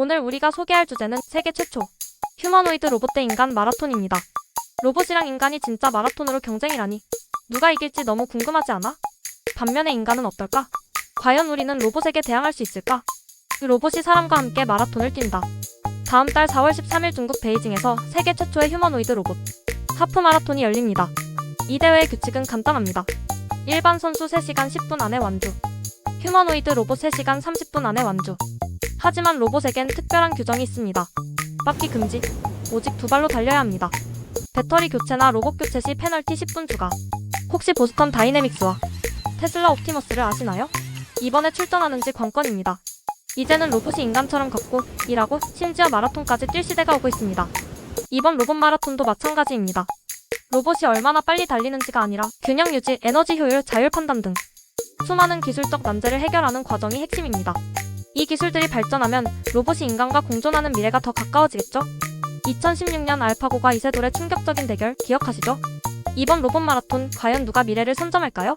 오늘 우리가 소개할 주제는 세계 최초 휴머노이드 로봇 대 인간 마라톤입니다. 로봇이랑 인간이 진짜 마라톤으로 경쟁이라니 누가 이길지 너무 궁금하지 않아? 반면에 인간은 어떨까? 과연 우리는 로봇에게 대항할 수 있을까? 그 로봇이 사람과 함께 마라톤을 뛴다. 다음 달 4월 13일 중국 베이징에서 세계 최초의 휴머노이드 로봇 하프 마라톤이 열립니다. 이 대회의 규칙은 간단합니다. 일반 선수 3시간 10분 안에 완주. 휴머노이드 로봇 3시간 30분 안에 완주. 하지만 로봇에겐 특별한 규정이 있습니다. 바퀴 금지. 오직 두 발로 달려야 합니다. 배터리 교체나 로봇 교체 시 페널티 10분 추가. 혹시 보스턴 다이내믹스와 테슬라 옵티머스를 아시나요? 이번에 출전하는지 관건입니다. 이제는 로봇이 인간처럼 걷고 일하고 심지어 마라톤까지 뛸 시대가 오고 있습니다. 이번 로봇 마라톤도 마찬가지입니다. 로봇이 얼마나 빨리 달리는지가 아니라 균형 유지, 에너지 효율, 자율 판단 등 수많은 기술적 난제를 해결하는 과정이 핵심입니다. 이 기술들이 발전하면 로봇이 인간과 공존하는 미래가 더 가까워지겠죠? 2016년 알파고가 이세돌의 충격적인 대결 기억하시죠? 이번 로봇 마라톤 과연 누가 미래를 선점할까요?